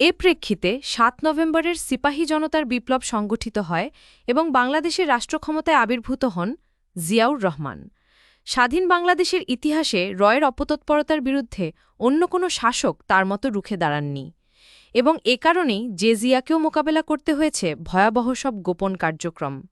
এ প্রেক্ষিতে সাত নভেম্বরের সিপাহী জনতার বিপ্লব সংগঠিত হয় এবং বাংলাদেশের রাষ্ট্রক্ষমতায় আবির্ভূত হন জিয়াউর রহমান। স্বাধীন বাংলাদেশের ইতিহাসে রয়ের অপতৎপরতার বিরুদ্ধে অন্য কোনো শাসক তার মতো রুখে দাঁড়াননি। এবং এ কারণেই যে জিয়াকেও মোকাবেলা করতে হয়েছে ভয়াবহ সব গোপন কার্যক্রম।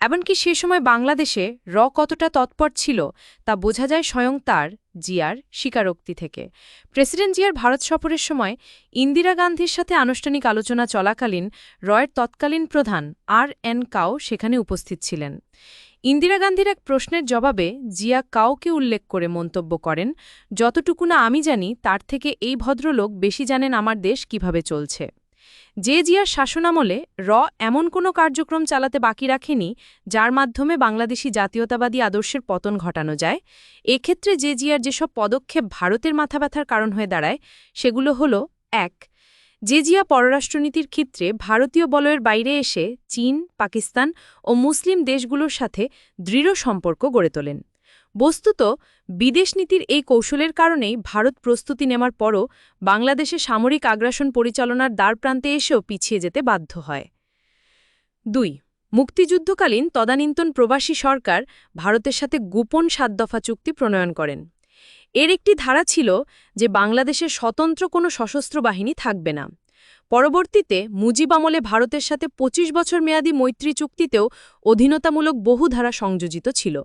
এমনকি সে সময় বাংলাদেশে র কতটা তৎপর ছিল তা বোঝা যায় স্বয়ং তার, জিয়ার, স্বীকারোক্তি থেকে। প্রেসিডেন্ট জিয়ার ভারত সফরের সময় ইন্দিরা গান্ধীর সাথে আনুষ্ঠানিক আলোচনা চলাকালীন রয়ের তৎকালীন প্রধান আর এন কাও সেখানে উপস্থিত ছিলেন। ইন্দিরা গান্ধীর এক প্রশ্নের জবাবে জিয়া কাউকে উল্লেখ করে মন্তব্য করেন, যতটুকু না আমি জানি, তার থেকে এই ভদ্রলোক বেশি জানেন আমার দেশ কীভাবে চলছে। যে জিয়ার শাসনামলে র এমন কোনো কার্যক্রম চালাতে বাকি রাখেনি, যার মাধ্যমে বাংলাদেশি জাতীয়তাবাদী আদর্শের পতন ঘটানো যায়। এক্ষেত্রে যে জিয়ার যেসব পদক্ষেপ ভারতের মাথা ব্যথার কারণ হয়ে দাঁড়ায়, সেগুলো হল, এক যে জিয়া পররাষ্ট্রনীতির ক্ষেত্রে ভারতীয় বলয়ের বাইরে এসে চীন, পাকিস্তান ও মুসলিম দেশগুলোর সাথে দৃঢ় সম্পর্ক গড়ে তোলেন। বস্তুত, বিদেশ নীতির এই কৌশলের কারণেই ভারত প্রস্তুতি নেওয়ার পরও বাংলাদেশে সামরিক আগ্রাসন পরিচালনার দ্বারপ্রান্তে এসেও পিছিয়ে যেতে বাধ্য হয়। দুই, মুক্তিযুদ্ধকালীন তদানীন্তন প্রবাসী সরকার ভারতের সাথে গোপন সাত দফা চুক্তি প্রণয়ন করেন। এর একটি ধারা ছিল যে বাংলাদেশের স্বতন্ত্র কোনো সশস্ত্র বাহিনী থাকবে না। পরবর্তীতে মুজিব আমলে ভারতের সাথে ২৫ বছর মেয়াদী মৈত্রী চুক্তিতেও অধীনতামূলক বহু ধারা সংযোজিত ছিল।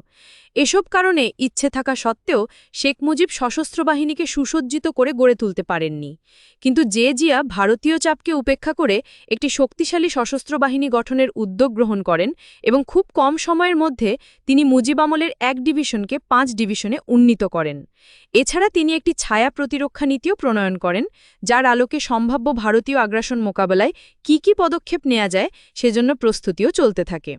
এসব কারণে ইচ্ছে থাকা সত্ত্বেও শেখ মুজিব সশস্ত্র বাহিনীকে সুসজ্জিত করে গড়ে তুলতে পারেননি। কিন্তু যে জিয়া ভারতীয় চাপকে উপেক্ষা করে একটি শক্তিশালী সশস্ত্র বাহিনী গঠনের উদ্যোগ গ্রহণ করেন এবং খুব কম সময়ের মধ্যে তিনি মুজিব আমলের এক ডিভিশনকে পাঁচ ডিভিশনে উন্নীত করেন। এছাড়া তিনি একটি ছায়া প্রতিরক্ষা নীতিও প্রণয়ন করেন, যার আলোকে সম্ভাব্য ভারতীয় আগ্রাসন মোকাবেলায় কী কী পদক্ষেপ নেওয়া যায় সেজন্য প্রস্তুতিও চলতে থাকে